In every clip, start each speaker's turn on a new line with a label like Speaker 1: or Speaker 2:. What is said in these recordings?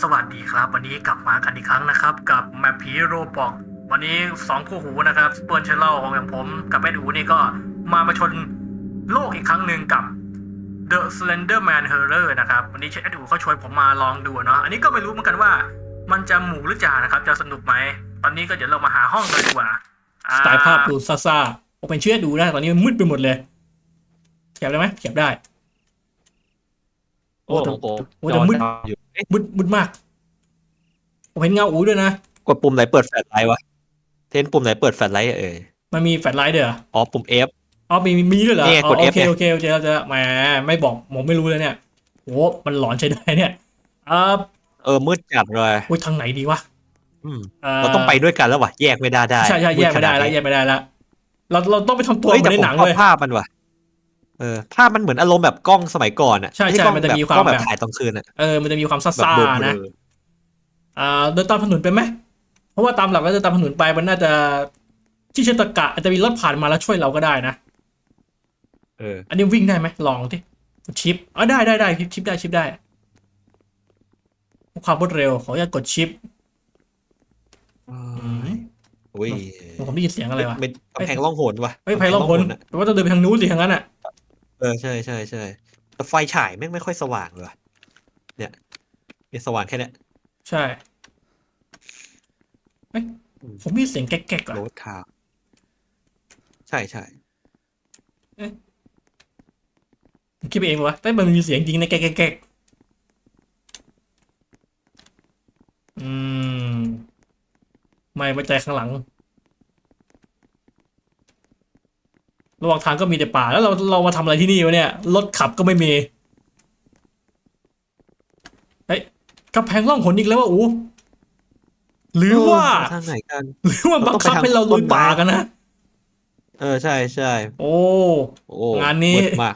Speaker 1: สวัสดีครับ วันนี้กลับมากันอีกครั้งนะครับ กับแมปผีโรบอกวันนี้สองคู่หูนะครับสเปิร์นเชลเลของอย่างผม กับแมดอูนี่ก็มาประชนโลกอีกครั้งหนึ่งกับ The Slender Man Horror นะครับ วันนี้เชฟแอดอูเขาชวนผมมาลองดูเนาะอันนี้ก็ไม่รู้เหมือนกันว่า มันจะหมูหรือจ่านะครับ จะสนุกไหม ตอนนี้ก็เดี๋ยวเรามาหาห้องกันดีกว่าอ่
Speaker 2: สไตล์ภาพดูซ่าๆผมเป็นเชื่อดูนะตอนนี้มันมืดไปหมดเลยเขียบได้ไหมเขียบได้
Speaker 3: โอ้ของผม
Speaker 2: โอ้แต่มืด
Speaker 3: จออยู่เอ๊ะ
Speaker 2: มืดมืดมาก ผมเห็นเงาอูด้วยนะ
Speaker 3: กดปุ่มไหนเปิดแฟลชไลท์วะ เทนปุ่มไหนเปิดแฟลชไลท์เอ่ย
Speaker 2: มันมีแฟลชไลท์เด้อ
Speaker 3: อ๋อปุ่ม F
Speaker 2: อ๋อมีมีมีด้วยเหรอ
Speaker 3: นี่ไง
Speaker 2: อ๋อก
Speaker 3: ด
Speaker 2: โอ
Speaker 3: F
Speaker 2: เค
Speaker 3: ไง
Speaker 2: โอเคโอเคเราจะแหมไม่บอกผมไม่รู้เลยเนี่ยโอ้มันหลอนใช้ได้เนี่ยอ่า
Speaker 3: เออมืดจัดเลย
Speaker 2: โอ้ยทางไหนดีวะ
Speaker 3: อืม
Speaker 2: อ่
Speaker 3: เราต้องไปด้วยกันแล้ววะแยกไม่ได้ได้
Speaker 2: ใช่ใช่แยกไม่ได้
Speaker 3: มื
Speaker 2: แล้ว
Speaker 3: ขนา
Speaker 2: แยกไม่ได้แล้วเราเราต้องไปทำตัว
Speaker 3: เฮ้ย
Speaker 2: เหมื
Speaker 3: แต่
Speaker 2: อนใน
Speaker 3: ผม
Speaker 2: หนัง
Speaker 3: ชอบ
Speaker 2: เลย
Speaker 3: ภาพมันว่ะ เออภาพมันเหมือนอารมณ์แบบกล้องสมัยก่อนอะ
Speaker 2: ใช่
Speaker 3: ไใช่
Speaker 2: ใช่
Speaker 3: กล้อง
Speaker 2: มันจะ
Speaker 3: แบบ
Speaker 2: มีความ
Speaker 3: กล้องแบบ
Speaker 2: แบบ
Speaker 3: ถ่ายตอนคืนอะ
Speaker 2: เออมันจะมีความ
Speaker 3: แบบ
Speaker 2: ซ่า
Speaker 3: เบล
Speaker 2: ๆนะ
Speaker 3: อ
Speaker 2: อ่าเดินตามถนนไปไหมเพราะว่าตามหลักแล้วเดินตามถนนไปมันน่าจะที่เชตกะอาจจะมีรถผ่านมาแล้วช่วยเราก็ได้นะ
Speaker 3: ๆเออ
Speaker 2: อันนี้วิ่งได้ไหมลองดิชิปอ๋อได้ได้ได้ชิปได้ชิปได้ ความรวดเร็วขออนุญาตกดชิป
Speaker 3: อุ้ย
Speaker 2: ผมได้ยินเสียงอะไรวะ
Speaker 3: เป็นกำแพงล่องหนวะ
Speaker 2: เฮ้ยไฟล่องหน
Speaker 3: อะ
Speaker 2: แปลว่าต้องเดินไปทางนู้นสิทางนั้นอะ
Speaker 3: เออใช่ใช่ใช่แต่ไฟฉายแม่งไม่ค่อยสว่างเลยว่ะเนี่ยเนี่ยสว่างแค่เนี้ย
Speaker 2: ใช่เฮ้ยผมได้ยินเสียงแก๊กๆก่อน
Speaker 3: โรดคาร์ใช่ใช่
Speaker 2: ผมคิดไปเองวะแต่มันมีเสียงจริงในะแก๊กๆอืม ไม่ไว้ใจข้างหลัง ระหว่างทางก็มีแต่ป่า แล้วเราเรามาทำอะไรที่นี่วะเนี่ย รถขับก็ไม่มีเฮ้ยกำแพงล่องหนอีกแล้วว่าอูหรือว่า
Speaker 3: เทางไหนกัน
Speaker 2: หรือว่าบังคับให้เราลุยป่ากันนะ
Speaker 3: เออใช่ใช่
Speaker 2: โอ้
Speaker 3: โอ้
Speaker 2: งานนี้
Speaker 3: มืดมาก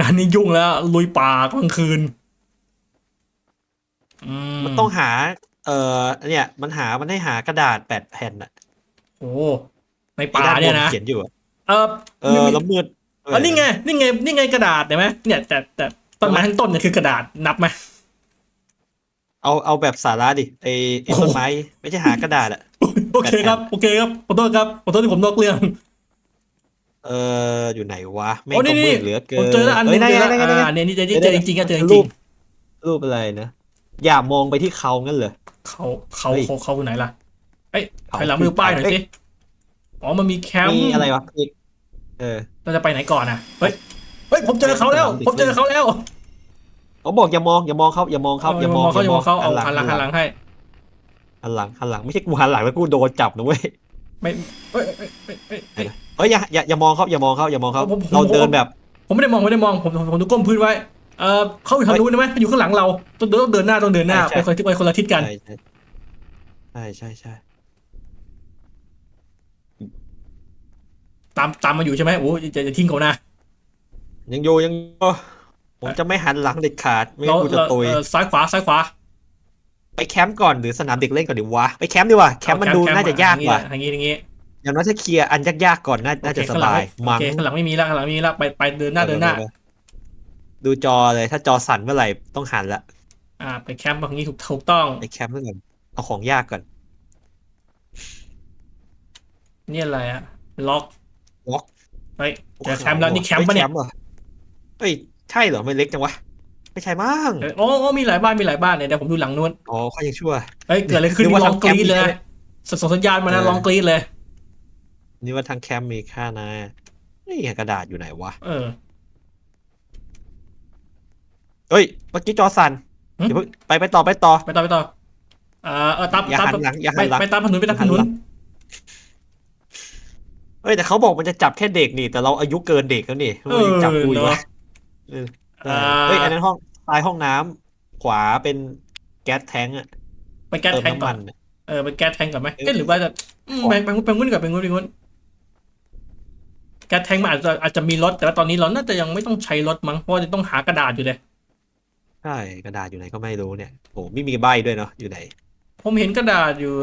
Speaker 2: งานนี้ยุ่งแล้วลุยป่ากลางคืนอืม
Speaker 3: มันต้องหา เอ่อเนี่ย มันหามันให้หากระดาษแปดแผ่นอะ
Speaker 2: โอ้ในป่าเนี่ยนะ
Speaker 3: ที่ด้บเขียนอยู่อะ
Speaker 2: เออ
Speaker 3: เออแล้วมืด
Speaker 2: เออนี่ไงนี่ไงนี่ไงกระดาษเห็นไหมเนี่ยแต่แต่ต้นไม้ทั้งต้นเนี่ยคือกระดาษนับไหม
Speaker 3: เอาเอาแบบสาระดิไอไอ
Speaker 2: โอ้โห
Speaker 3: ต้นไม้ไม่ใช่หากระดาษอะ
Speaker 2: โอเคครับโอเคครับขอโทษครับขอโทษที่ผมนอกเรื่อง
Speaker 3: เอออยู่ไหนวะแม่ง
Speaker 2: โอ้
Speaker 3: ก็
Speaker 2: นี่
Speaker 3: มื
Speaker 2: นี่
Speaker 3: ดเหลือเกิ
Speaker 2: ผม
Speaker 3: น
Speaker 2: เจอแล้วอันหนึง
Speaker 3: เฮ้ย
Speaker 2: เจอแล้ว
Speaker 3: ไหนไหนไหนไหน
Speaker 2: อ่าเนี่ยนี่เจอเจอจริงๆอะเจอจ
Speaker 3: รู
Speaker 2: ริง
Speaker 3: ปรูปอะไรนะอย่ามองไปที่เขางั้นเหรอ
Speaker 2: ๆเขาเขา
Speaker 3: เฮ้ย
Speaker 2: เขาเขาอยู่ไหนล่ะเอ้ย
Speaker 3: เขา
Speaker 2: ถอยหลังไปดูป้ายหน่อย
Speaker 3: เอ้
Speaker 2: สิ
Speaker 3: ย
Speaker 2: อ๋อมันมีแคมป์
Speaker 3: มีอะไรวะอีกเออ
Speaker 2: เราจะไปไหนก่อนอะเฮ้ยเฮ้ยผมเจอเขาแล้ว ผมเจอเขาแล้ว
Speaker 3: เขาบอกอย่ามองอย่ามองเขาอย่ามองเขาอย่ามอง
Speaker 2: เขาอย่ามองเขาเอา
Speaker 3: หั
Speaker 2: หันหลังหันหลังให้
Speaker 3: หันหลังหันหลังไม่ใช่กูหันหลังแล้วกูโดนจับนะเว้ย
Speaker 2: ไม่เอ้ยเอ้ยเอ้ยเอ้ยเอ้ย
Speaker 3: เฮ้ยอย่าอย่าอย่ามองเขาอย่ามองเขาอย่ามองเขา
Speaker 2: ผมผม
Speaker 3: เราเดินแบบ
Speaker 2: ผมไม่ได้มองไม่ได้มองผมผมผมดูก้มพื้นไว้เออเขาอยู่ทางนู้นใช่ไหมเขาอยู่ข้างหลังเราต้องเดินต้องเดินหน้าต้องเดินหน้า
Speaker 3: ใช่
Speaker 2: ไปคนละทิศไปคนละทิศกัน
Speaker 3: ใช่ใช่ใช่ใช่ใช่
Speaker 2: ตามตามมาอยู่ใช่ไหมโอ้ยจะจะทิ้งเขานะ
Speaker 3: ยังอยู่ยังอยู่ผมจะไม่หันหลังเด็ดขาด ไม่
Speaker 2: เรา
Speaker 3: งั้นกูจะ
Speaker 2: เรา
Speaker 3: ตุย
Speaker 2: เอ่อซ้ายขวาซ้ายขวา
Speaker 3: ไปแคมป์ก่อนหรือสนามเด็กเล่นก่อนดีวะไปแคมป์ดีกว่าแคมป์มันดูน่าจะยากกว่า
Speaker 2: ทางนี้ทางนี้
Speaker 3: อย่างน้อยถ้าเคลียร์อันยากๆก่อนน่าน่าจะ
Speaker 2: โอเค
Speaker 3: ส
Speaker 2: ข้างหลัง
Speaker 3: บาย
Speaker 2: โอ
Speaker 3: มั้ง
Speaker 2: เคข้างหลังไม่มีแล้วข้างหลังไม่มีแล้วไปไปเดินหน้าเดินหน้า
Speaker 3: ออดูจอเลยถ้าจอสั่นเมื่อไหร่ต้องหันละ
Speaker 2: อ่า ไปแคมป์ตรงนี้ถูกถูกต้อง
Speaker 3: ไปแคมป์ก่อนเอาของยากก่อน
Speaker 2: นี่อะไรอะล็อก
Speaker 3: ล็อก
Speaker 2: เฮ้ยเจอแคมป์แล้วนี่แคมป์ปะเนี่ย
Speaker 3: ฮ้หรอเฮ้ยใช่เหรอไม่เล็กจังวะไม่ใช่มั้ง
Speaker 2: เอ้ยโอ้โอ้มีหลายบ้านมีหลายบ้านเนี่ยเดี๋ยวผมดูหลังนู้น
Speaker 3: อ๋อเขายังชั่ว
Speaker 2: เฮ้ยเกิดอะไรขึ้น
Speaker 3: นึก
Speaker 2: นี่
Speaker 3: ว่า
Speaker 2: ลองกรีดเลย
Speaker 3: ทำแคมป์
Speaker 2: นะส่งสัญญาณมานะ
Speaker 3: เออ
Speaker 2: ลองกรีดเลย
Speaker 3: นี่ว่าทางแคมป์มีค่านะนี่กระดาษอยู่ไหนวะ
Speaker 2: เออ
Speaker 3: เฮ้ยเมื่อกี้จอสั่น
Speaker 2: หึ
Speaker 3: เดี๋ยวเพิ่งไปไปต่อไปต่อ
Speaker 2: ไปต่อไปต่อเอ่อเออตาม
Speaker 3: อย่า
Speaker 2: ตาม
Speaker 3: หันหลังอย่าหั
Speaker 2: ไป
Speaker 3: นหลัง
Speaker 2: ไปตามถนนไปตามถนน
Speaker 3: หันหลัง เฮ้ยแต่เขาบอกมันจะจับแค่เด็กนี่ แต่เราอายุเกินเด็กแล้วนี่ทำ
Speaker 2: เอ
Speaker 3: ไม
Speaker 2: อ
Speaker 3: จับกูอีก
Speaker 2: เนาะ
Speaker 3: วะเออ
Speaker 2: อ่า
Speaker 3: เฮ้ยอันนั้นห้องซ้ายห้องน้ำขวาเป็นแก๊สแท้งอะ
Speaker 2: ไปแก๊ส
Speaker 3: เติม
Speaker 2: แทงก่
Speaker 3: น้ำ
Speaker 2: อ
Speaker 3: มันนอะ
Speaker 2: เออไปแก๊สแทงก่อนไหม
Speaker 3: เออ
Speaker 2: เอ๊ะหรือว่าจะอืม
Speaker 3: ของ
Speaker 2: ไปไปไปงุ้นก่อนไปงุ้นไปงุ้นแก๊สแทงมันอาจจะอาจจะมีรถแต่ว่าตอนนี้เราน่าจะยังไม่ต้องใช้รถมั้งเพราะว่าจะต้องหากระดาษอยู่เลย
Speaker 3: ใช่กระดาษอยู่ไหนก็ไม่รู้เนี่ยโอ้ไม่มีใบด้วยเนาะอยู่ไหน
Speaker 2: ผมเห็นกระดาษอยู่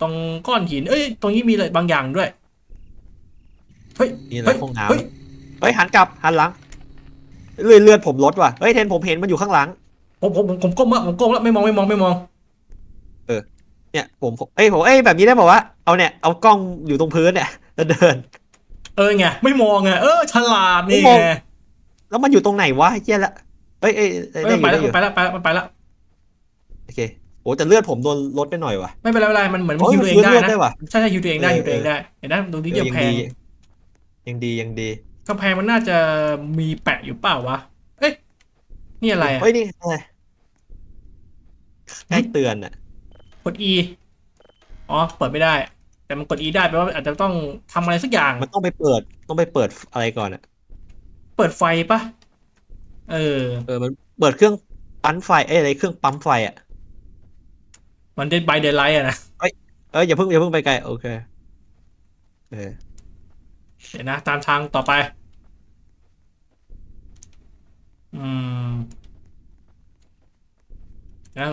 Speaker 2: ตรงก้อนหิน เอ้ย ตรงนี้มีอะไรบางอย่างด้วย เฮ้ย
Speaker 3: นี่แห
Speaker 2: เฮ้
Speaker 3: ละ
Speaker 2: ย
Speaker 3: ห้องน้
Speaker 2: เฮ้ยำ
Speaker 3: เฮ้ยหันกลับหันหลังเลื่อนเลื่อนผมลดว่ะเฮ้ยเทนผมเห็นมันอยู่ข้างหลัง
Speaker 2: ผมผมผมผมก้มแล้วผมก้มแล้วไม่มองไม่มองไม่มอง
Speaker 3: เออเนี่ยผมผมเอ้ยผมเอ้ยแบบนี้ได้บอกว่าเอาเนี่ยเอากล้องอยู่ตรงพื้นเนี่ยแล้วเดิน
Speaker 2: เออไงไม่มองไงเออฉลาดนี่
Speaker 3: ไม่มอง
Speaker 2: ไง
Speaker 3: แล้วมันอยู่ตรงไหนวะเหี้ยละเอ้ยเอ้ยเอ้ย
Speaker 2: เอ
Speaker 3: ได้
Speaker 2: อ
Speaker 3: อยู่
Speaker 2: ไป
Speaker 3: ได้
Speaker 2: แล้ว
Speaker 3: อยู่
Speaker 2: ไปแล้วไปแล้วไปแล้ว
Speaker 3: โอเคโอ้แต่เลือดผมโดนลดไปหน่อยว่ะ
Speaker 2: ไม่เป็นไรไม่เป็นไรมันเหมือนมัน
Speaker 3: โอ้ย
Speaker 2: ฮิวตัวเอง
Speaker 3: ฟื้น
Speaker 2: ได้
Speaker 3: เลือด
Speaker 2: นะ
Speaker 3: ได้ว่ะ
Speaker 2: ใช่ใช่ฮิวตัวเองได้
Speaker 3: เออ
Speaker 2: ฮิวตัวเองได้เห็นไหมตรงนี้
Speaker 3: เออ
Speaker 2: จะ
Speaker 3: ยัง
Speaker 2: แพ
Speaker 3: ดี
Speaker 2: ง
Speaker 3: ยังดียังดี
Speaker 2: กำแพงมันน่าจะมีแปะอยู่เปล่าวะ เอ้ย นี่อะไรอะ
Speaker 3: เฮ้ยนี่อะไรใกล้เตือนอะ
Speaker 2: กด E อ๋อ เปิดไม่ได้ แต่มันกด E ได้แปลว่าอาจจะต้องทำอะไรสักอย่าง
Speaker 3: มันต้องไปเปิด ต้องไปเปิดอะไรก่อนอะ
Speaker 2: เปิดไฟปะเออ
Speaker 3: เออ มันเปิดเครื่องปั้นไฟเอ้ยอะไรเครื่องปั๊มไฟอะ
Speaker 2: มันเดนไบเดนไลท์อะนะ
Speaker 3: เอออย่าเพิ่งอย่าเพิ่งไปไกล โอเค เออ
Speaker 2: เดี๋ยวนะ ตามทางต่อไป อืมแล้ว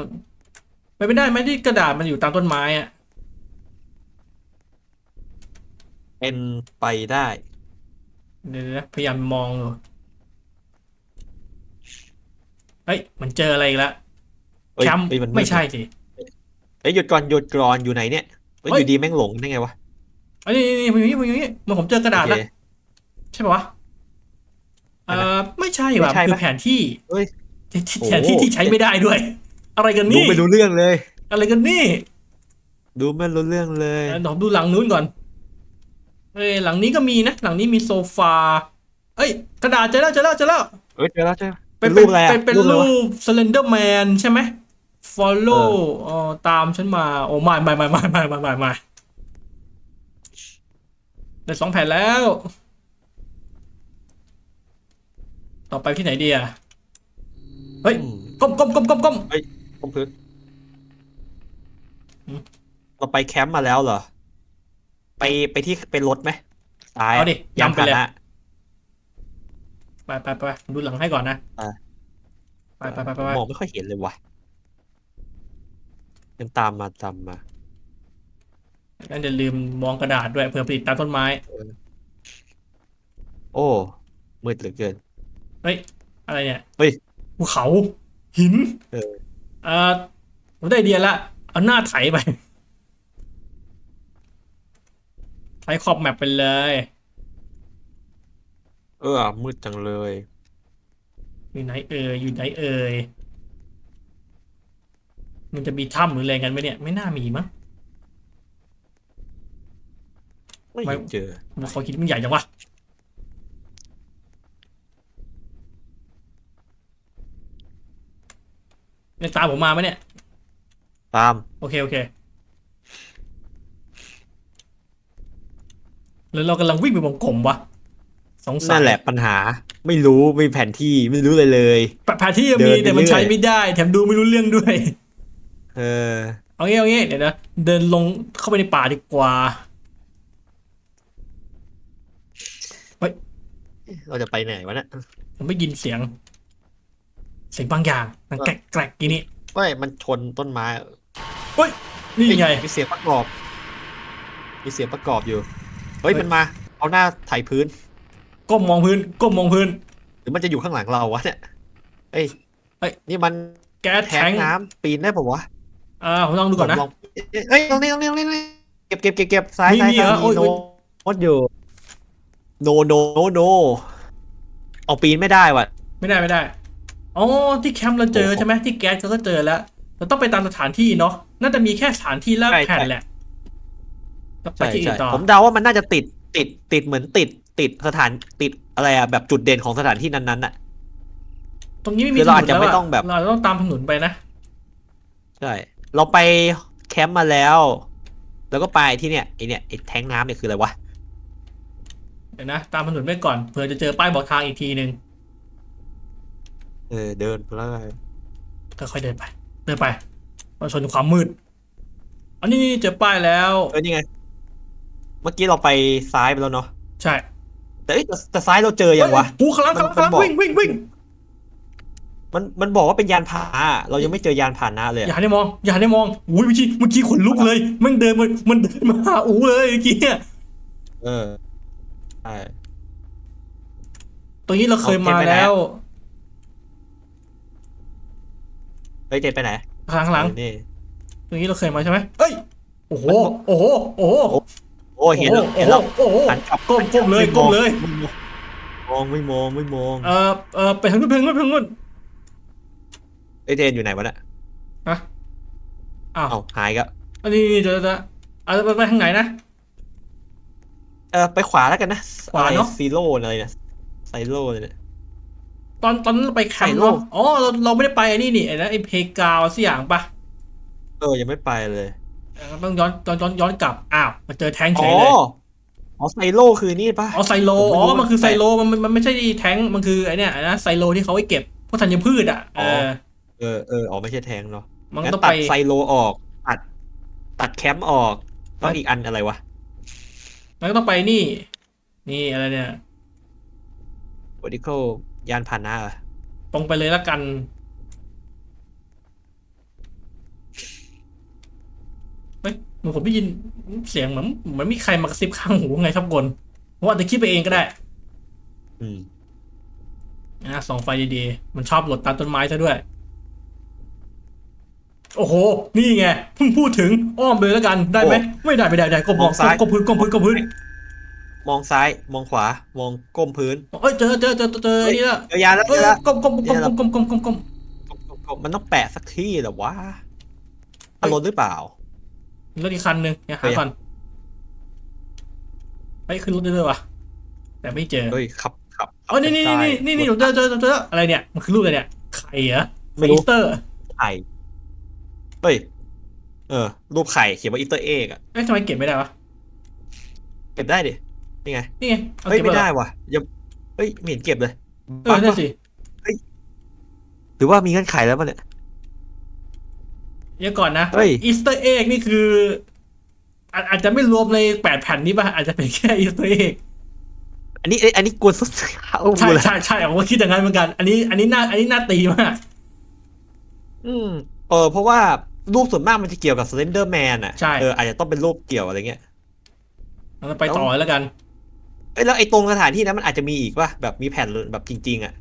Speaker 2: ไปไม่ได้ไหมที่กระดาษมันอยู่ตามต้นไม้อะ
Speaker 3: เป็นไปได้
Speaker 2: เดี๋ยวนะพยายามมองอยู่เฮ้ย มันเจออะไรอีกแล้ว
Speaker 3: เอ้ย
Speaker 2: แคมป์
Speaker 3: เอ้ยน
Speaker 2: ไม่ใช่สิ
Speaker 3: เอ้ยหยุดก่อนหยุดก่อนอยู่ไหนเนี่ยเอ้ย
Speaker 2: เฮ้
Speaker 3: อยยู่ดีแม่งหลงได้ไงวะ
Speaker 2: อันนี้นี่มันอยู่นี่มันอยู่นี่มันผมเจอกระดาษ
Speaker 3: โอ
Speaker 2: แล้วใช่ปะวะเออไม่ใช่ว่ะ
Speaker 3: ไม่ใช่
Speaker 2: คือแผนที่
Speaker 3: เฮ้ย
Speaker 2: ที่ที่
Speaker 3: โอ้
Speaker 2: แผนที่ที่ใช้ไม่ได้ด้วย อะไรกัน
Speaker 3: ดู
Speaker 2: นี่
Speaker 3: ไม่รู้เรื่องเลย
Speaker 2: อะไรกันนี่
Speaker 3: ดูไม่รู้เรื่องเลย
Speaker 2: เดี๋ยวผมดูหลังนู้นก่อนเอ้ยหลังนี้ก็มีนะ หลังนี้มีโซฟา เอ้ย กระดาษเจอแล้วเจอแล้วเจอแล้ว
Speaker 3: เอ้ยเจอแล้วเจอ
Speaker 2: เป็
Speaker 3: เป็นรูปอะไรอะ
Speaker 2: เป็นเป็น
Speaker 3: รูปอะไร
Speaker 2: รู
Speaker 3: วะ
Speaker 2: ป Slender Man ใช่ไหม Follow อ๋อตามฉันมา โอ้ไม่ไม่ไม่ไม่ไม่ไม่ไม่ไม่ ได้สองแผ่นแล้ว ต่อไปที่ไหนดีอะเฮ้ย
Speaker 3: อืม
Speaker 2: ก้มก้มก้มก้มก้ม
Speaker 3: ตรงพื้น
Speaker 2: อืม
Speaker 3: เราไปแคมป์มาแล้วเหรอ ไปไปที่เป็นรถไหมซ้าย
Speaker 2: เอาดิ
Speaker 3: ยาน
Speaker 2: นำไปเลย
Speaker 3: พาหนะ
Speaker 2: ไปไปไปดูหลังให้ก่อนนะ
Speaker 3: อะ
Speaker 2: ไปไปไปไปไป
Speaker 3: มองไม่ค่อยเห็นเลยว่ะเดินตามมาตามมา
Speaker 2: งั้นอย่าลืมมองกระดาษด้วยเผื่อผลิตตามต้นไม้
Speaker 3: โอ้มืดเหลือเกิน
Speaker 2: เฮ้ย อะไรเนี่ย
Speaker 3: เฮ้ย
Speaker 2: ภูเขา หิน
Speaker 3: เออ
Speaker 2: เอ่อผมได้ไอเดียละ เอาหน้าไถไป ไถขอบแมปไปเลย
Speaker 3: เออ มืดจังเลย
Speaker 2: อยู่ไหนเอ่ยอยู่ไหนเอ่ยมันจะมีถ้ำหรืออะไรกันไหมเนี่ย ไม่น่ามีมั้ง
Speaker 3: ไม่เห็นเจอ
Speaker 2: ผมขอคิดมันใหญ่จังวะเนี่ยตามผมมาไหมเนี่ย
Speaker 3: ตาม
Speaker 2: โอเค โอเคหรือเรากำลังวิ่งไปวงกลมวะสงสัย
Speaker 3: นั่นแหละปัญหา ไม่รู้ไม่มีแผนที่ไม่รู้เลยเลย
Speaker 2: แผนที่ยัง
Speaker 3: เดิ
Speaker 2: มี
Speaker 3: นไป
Speaker 2: แต่มัน
Speaker 3: เรื่อย
Speaker 2: ใช้ไม่ได้ แถมดูไม่รู้เรื่องด้วย
Speaker 3: เออ
Speaker 2: เอางี้เอางี้เดี๋ยวนะ เดินลงเข้าไปในป่าดีกว่า
Speaker 3: เราจะไปไหนวะเนี่ย
Speaker 2: ผมไม่ยินเสียง เสียงบางอย่างมันแกรกแกรกๆกี่นี่
Speaker 3: ไม่มันชนต้นไม้
Speaker 2: นี่ไง
Speaker 3: มีเสียงประกอบ มีเสียงประกอบอยู่เฮ้ย
Speaker 2: เฮ้ย
Speaker 3: มันมา เอาหน้าไถพื้น
Speaker 2: ก้มมองพื้น ก้มมองพื้น
Speaker 3: หรือมันจะอยู่ข้างหลังเราวะเนี่ยเอ้ย
Speaker 2: เฮ้ย
Speaker 3: นี่มัน
Speaker 2: แก๊ส
Speaker 3: แท
Speaker 2: แท
Speaker 3: ง
Speaker 2: ง
Speaker 3: น้ำปีนได้ปะวะ
Speaker 2: อ่าผมลองดูก่อนนะ
Speaker 3: ลงเอ้ยตรงนี้ตรงนี้ตรงนี้ตรงนี้เก็บเก็บเก็บเก็บซ้าย
Speaker 2: มี
Speaker 3: ซ้าย
Speaker 2: มีเหรอ
Speaker 3: ซ้าย
Speaker 2: โอ้ย
Speaker 3: โน
Speaker 2: โอ้ย
Speaker 3: โนตอยู่ โนโนโนโนเอาปีนไม่ได้ว่ะ
Speaker 2: ไม่ได้ไม่ได้อ๋อที่แคมป์เราเจอ
Speaker 3: โอ้โห
Speaker 2: ใช่ไหมที่แก๊สเราก็เจอแล้วเราต้องไปตามสถานที่เนาะน่าจะมีแค่สถานที่แลก
Speaker 3: ใช่
Speaker 2: แผ่น
Speaker 3: ใช่
Speaker 2: แหละต้องไป
Speaker 3: ใช่
Speaker 2: ที่อื่
Speaker 3: ใช่
Speaker 2: นต่อ
Speaker 3: ผมเดาว่ามันน่าจะติดติดติดเหมือนติดติดสถานติดอะไรอะแบบจุดเด่นของสถานที่นั้นๆอะ
Speaker 2: ตรงนี้ไม่มี
Speaker 3: คือ
Speaker 2: ถ
Speaker 3: เรา
Speaker 2: น
Speaker 3: อาจ
Speaker 2: น
Speaker 3: จะ
Speaker 2: แล้ว
Speaker 3: ไม่
Speaker 2: อะ
Speaker 3: ต้องแบบ
Speaker 2: เราต้องตามถนนไปนะ
Speaker 3: ใช่เราไปแคมป์มาแล้ว แล้วก็ไปที่เนี่ยไอเนี่ยไอแทงน้ำเนี่ยคืออะไรวะ
Speaker 2: เดี๋ยวนะ ตามถนนไปก่อนเผื่อจะเจอป้ายบอกทางอีกทีหนึ่ง
Speaker 3: เออเดินไปเลย
Speaker 2: ค่อยๆเดินไป เดินไปมาชนความมืด อันนี้เจอป้ายแล้ว
Speaker 3: เออนี่ไง เมื่อกี้เราไปซ้ายไปแล้วเนาะ
Speaker 2: ใช่
Speaker 3: แต่เอ้ยแต่แต่ซ้ายเราเจอยังวะ
Speaker 2: หูข้างหล่างข้างหล่างข้างหล่าง
Speaker 3: มันบอก
Speaker 2: วิ่งวิ่งวิ่ง
Speaker 3: มันมันบอกว่าเป็นยานพาหนะเรายังไม่เจอยานพาหนะเลย
Speaker 2: อย่า
Speaker 3: อะ
Speaker 2: หันได้มอง อย่าหันได้มองอุ้ยเมื่อกี้เมื่อกี้ขนลุกเลยมันเดินมันมันเดินมาหาอูเลยเมื่อกี้เนี่ย
Speaker 3: เออใช่
Speaker 2: ตรงนี้เราเคย
Speaker 3: เอาเก็บ
Speaker 2: มา
Speaker 3: ไว้ไหน
Speaker 2: แล้ว
Speaker 3: เฮ้ยเจนไปไหน
Speaker 2: ข้างหลัง
Speaker 3: เออนี่
Speaker 2: ตรงนี้เราเคยมาใช่ไหมเอ้ยโอ้โหโอ้โหโอ้โห
Speaker 3: โอ้เห็นแล้วเห็นแล้ว
Speaker 2: โอ้โห
Speaker 3: หันกลับ
Speaker 2: ก้มก้มเลยก้มเลย
Speaker 3: มองไม่มองไม่มอง
Speaker 2: เออเออไปทางนู้นไปทางนู้นไปทางนู้น
Speaker 3: ไอยเทนอยู่ไหนวะเนี่ย
Speaker 2: ฮะอ้าว
Speaker 3: เอ้าหายก็
Speaker 2: อันนี้นี่เดี๋ยวจะเอาไปไปทางไหนนะ
Speaker 3: เออไปขวาแล้วกันนะ
Speaker 2: ขวาเนอะ
Speaker 3: ซีโร่อะไรเนี่ยไซโร่เลยเนี่ย
Speaker 2: ตอนตอนนั้นเราไปแคม
Speaker 3: ไข่
Speaker 2: ป์
Speaker 3: โลก
Speaker 2: เนาะอ๋อเราเราไม่ได้ไปไอ้นี่นี่ไอ้นะไอ้เพกาวสักอย่างปะ
Speaker 3: เออยังไม่ไปเลย
Speaker 2: เออต้องย้อนย้อนย้อนย้อนกลับอ้าวมาเจอแทงค์เฉ
Speaker 3: อ๋อย
Speaker 2: เลย
Speaker 3: อ๋อไซโร่คือนี่ปะ
Speaker 2: อ๋อไซโล
Speaker 3: ผมไม่
Speaker 2: อ๋อ
Speaker 3: รู้
Speaker 2: มันคือ
Speaker 3: ว่า
Speaker 2: ไซโลมันมันมันไม่ใช่แทงค์มันคือไอ้เนี่ยไอ้นะไซโลที่เขาไว้เก็บพวกธัญพืชอะเออ
Speaker 3: เออเอออ๋อไม่ใช่แทงเนาะ
Speaker 2: มัน
Speaker 3: งั้น
Speaker 2: ต้อง
Speaker 3: ตั
Speaker 2: ไป
Speaker 3: ดไซโลออก ตัด ตัดแคมป์ออกต้องอีกอันอะไรวะ
Speaker 2: มันก็ต้องไปนี่ นี่อะไรเนี่ย
Speaker 3: vertical ยานพาหนะเหรอ
Speaker 2: ตรงไปเลยละกัน เฮ้ยเหมือนผมได้ยินเสียงเหมือนเหมือนมีใครมากระซิบข้างหูไงครับกนผมว่าอาจจะคิดไปเองก็ได้
Speaker 3: อืม
Speaker 2: นะส่องไฟดีๆ มันชอบหลดตามต้นไม้ซะด้วย โอ้โห นี่ไงเพิ่งพูดถึงอ้อมเลยแล้วกันได้ไหมไม่ได้ไม่ได้ได้ก้มมองก้มพื้นก้มพื้นก้มพื้น
Speaker 3: มองซ้ายมองขวามองก้มพื้น
Speaker 2: เอ้ยเจอเจอเจอเจอไอ้นี่ละ
Speaker 3: เจอยานแล้วเจ
Speaker 2: เอ้ย
Speaker 3: อแล้ว
Speaker 2: ก้มก้มก้มก้มก้มก้มก้มก้ม
Speaker 3: มันต้องแปะสักที่เหรอวะอารมณ์หรือเปล่า
Speaker 2: รถอีกคันหนึ่งเนี่ยหาก่อนไปขึ้นรถได้เลยวะแต่ไม่เจอ
Speaker 3: เฮ้ยขับขับ
Speaker 2: เอ๋อนี่นี่นี่นี่นี่เจอเจอเจอเจออะไรเนี่ยมันคือรูปอะไรเนี่ยไข่เหรอ
Speaker 3: ไม่รู้
Speaker 2: อีสเตอร์
Speaker 3: ไข่ เฮ้ย เออ รูปไข่เขียนว่าอีเตอร์เอ็กอะ
Speaker 2: เอ๊ะทำไมเก็บไม่ได้วะ
Speaker 3: เก็บได้ดิ นี่ไง
Speaker 2: นี่ไงเอา
Speaker 3: เฮ้ย
Speaker 2: เก็บ
Speaker 3: ไม่
Speaker 2: ไว้เหร
Speaker 3: ได้
Speaker 2: อ
Speaker 3: ว่ะยังเฮ้ยไม่เห็นเก็บเลย
Speaker 2: เออนั่นสิ
Speaker 3: หรือว่ามีเงื่อนไขแล้วมันเนี่ย
Speaker 2: เดี๋ยวก่อนนะ
Speaker 3: เฮ้ย
Speaker 2: อีสเตอร์เอ็กนี่คืออาอาจจะไม่รวมในแปดแผ่นนี้ป่ะ อาจจะเป็นแค่อีสเตอร์เอ็ก
Speaker 3: อันนี้เอ้ยอันนี้กวนสุดเอา
Speaker 2: ใช่
Speaker 3: เลย
Speaker 2: ใช่ใช่ผมก็คิดอย่างนั้นเหมือนกัน อันนี้ อันนี้น่า อันนี้น่าตีมาก
Speaker 3: อืมเออเพราะว่า รูปส่วนมากมันจะเกี่ยวกับสเลนเดอร์แมนอะ
Speaker 2: ใช่
Speaker 3: เอออาจจะต้องเป็นรูปเกี่ยวอะไรเงี้ย
Speaker 2: เราไปต่อแล้วกัน
Speaker 3: เอ้ยแล้วไอ้ตรงสถานที่นั้นมันอาจจะมีอีกป่ะแบบมีแผ่นแบบจริง ๆอะ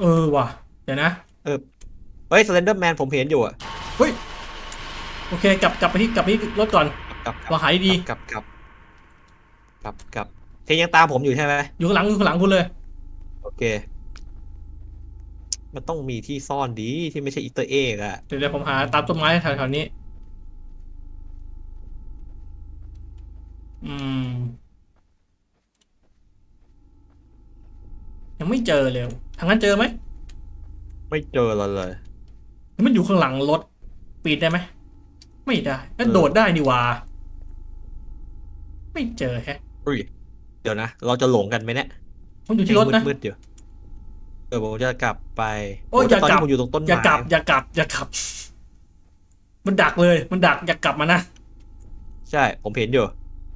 Speaker 2: เออว่ะ เดี๋ยวนะ
Speaker 3: เฮ้ยสเลนเดอร์แมนผมเห็นอยู่อะ
Speaker 2: โอเค กลับกลับไปที่กลับไปที่รถก่อน
Speaker 3: กลับกลับ
Speaker 2: เราหายดี
Speaker 3: กลับกลับกลับกลับเทนยังตามผมอยู่ใช่ไหม
Speaker 2: อยู่ข้างหลังอยู่ข้างหลังคุณเลย
Speaker 3: โอเค มันต้องมีที่ซ่อนดีที่ไม่ใช่อีเตอร์เอ็กอะ
Speaker 2: เดี๋ยวเดี๋ยวผมหาตามต้นไม้แถวๆนี้ อืม ยังไม่เจอเลยทางนั้นเจอไหม
Speaker 3: ไม่เจอเราเลย
Speaker 2: หรือมันอยู่ข้างหลังรถ ปีนได้ไหม ไม่ได้แล้ว
Speaker 3: เออ
Speaker 2: โดดได้นี่หว่า ไม่เจอแฮะ
Speaker 3: อุ้ย เดี๋ยวนะ เราจะหลงกันไหมเนี่ย
Speaker 2: ผมอยู่ที่รถนะ
Speaker 3: มืดๆ เดี๋ยวเออผมจะกลับไป
Speaker 2: โอ้ย
Speaker 3: แต่ตอน
Speaker 2: อย่ากลั
Speaker 3: นี้
Speaker 2: บ
Speaker 3: ผมอยู่ตรงต้นไม้
Speaker 2: อย่ากลับอย่ากลับอย่ากลับ มันดักเลย มันดักอย่ากลับมานะ
Speaker 3: ใช่ ผมเห็นอยู่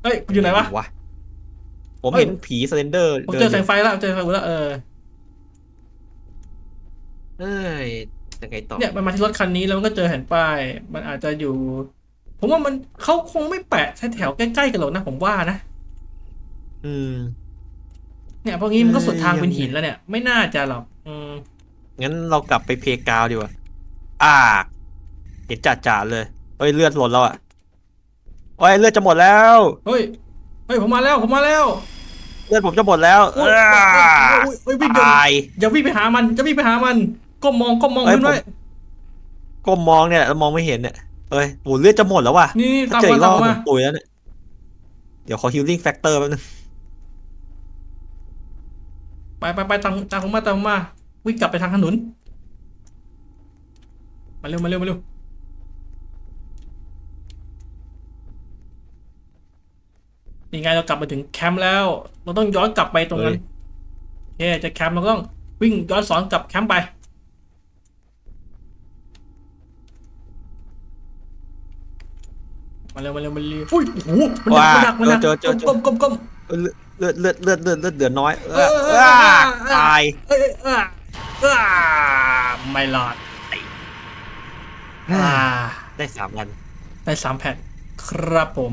Speaker 2: เฮ้ยคุณอยู่ไหนวะ
Speaker 3: วะผม
Speaker 2: เฮ้ย
Speaker 3: เห็นผีสเลนเดอร์
Speaker 2: ผม
Speaker 3: เดิน
Speaker 2: เจอ
Speaker 3: อ
Speaker 2: แสง
Speaker 3: ยู่
Speaker 2: ไฟแล้วเจอแสงไฟแล้วเออ
Speaker 3: เอ้ยยังไงต่อ
Speaker 2: เนี่ยมันมาที่รถคันนี้แล้วมันก็เจอแผ่นป้าย มันอาจจะอยู่ ผมว่ามันเขาคงไม่แปะแถวๆใกล้ๆกันหรอกนะ ผมว่านะ
Speaker 3: อืม
Speaker 2: เนี่ยเพราะงี้มันก็สุดทาง
Speaker 3: เออ
Speaker 2: เป็นหินแล้วเนี่ย ไม่น่าจะหรอกอืม
Speaker 3: งั้นเรากลับไปเพลย์กราวด์ดีกว่าอ่าเห็นจ่าจ่าๆเลยเฮ้ยเลือดหล่นแล้วอะโอ้ยเลือดจะหมดแล้ว
Speaker 2: เฮ้ยเฮ้ยผมมาแล้วผมมาแล้ว
Speaker 3: เลือดผมจะหมดแล้ว
Speaker 2: โอ้ย
Speaker 3: อ้า
Speaker 2: โอ้ยโอ้ยวิ่งเดิน
Speaker 3: ตาย
Speaker 2: อย่าวิ่งไปหามันจะวิ่งไปหามันก้มมองก้มมอง
Speaker 3: เอ้ย
Speaker 2: ขึ้นไว้
Speaker 3: ผมก้มมองเนี่ยแล้วมองไม่เห็นเนี่ยเอ้ยโหเลือดจะหมดแล้วว่ะ
Speaker 2: นี่นี่
Speaker 3: ถ้า
Speaker 2: ตาม
Speaker 3: เจอ
Speaker 2: มา
Speaker 3: อีกร
Speaker 2: ตา
Speaker 3: อ
Speaker 2: ม
Speaker 3: บผ
Speaker 2: มา
Speaker 3: มตุยแล้วเนี่ยเดี๋ยวขอ healing factor แป๊บนึง
Speaker 2: ไปไปไปตามตามผมมาตามผมมา วิ่งกลับไปทางถนน มาเร็วมาเร็วมาเร็วนี่ไงเรากลับมาถึงแคมป์แล้ว เราต้องย้อนกลับไปตรงนั้นเฮ้จะแคมป์เราก็ต้องวิ่งย้อนสอนกลับแคมป์ไปมาเร็วมาเร็วมาเร็วอุ้ยโอ้โหมันหนักมันหนักมันหนัก
Speaker 3: เจอเจอเจอ
Speaker 2: ก้มก้มก้ม
Speaker 3: เอ้ยเลือดเลือดเลือดเลือดเลือดเดือดน้อยเออ
Speaker 2: เออเออ
Speaker 3: อ้า
Speaker 2: เออ
Speaker 3: ตาย
Speaker 2: เอ้ยเอ้ยเอ้ยไม่รอดอ่า
Speaker 3: ได้สามวัน
Speaker 2: ได้สามแผ่นครับผม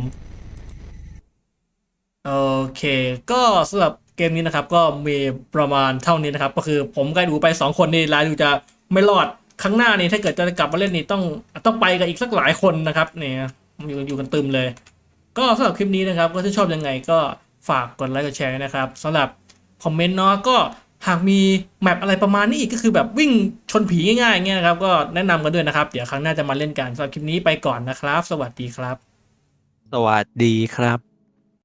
Speaker 2: โอเค ก็สำหรับเกมนี้นะครับ ก็มีประมาณเท่านี้นะครับ ก็คือผมกับดูไปสองคนนี่รายดูจะไม่รอดครั้งหน้านี่ถ้าเกิดจะกลับมาเล่นนี่ต้องต้องไปกันอีกสักหลายคนนะครับ เนี่ยอยู่อยู่กันตึมเลย ก็สำหรับคลิปนี้นะครับ ก็ถ้าชอบยังไงก็ ฝากกดไลค์กดแชร์นะครับสำหรับคอมเมนต์เนาะก็หากมีแมปอะไรประมาณนี้อีกก็คือแบบวิ่งชนผีง่ายๆเงี้ยนะครับก็แนะนำกันด้วยนะครับ เดี๋ยวครั้งหน้าจะมาเล่นกันสำหรับคลิปนี้ไปก่อนนะครับ สวัสดีครับ
Speaker 3: สวัสดีครับ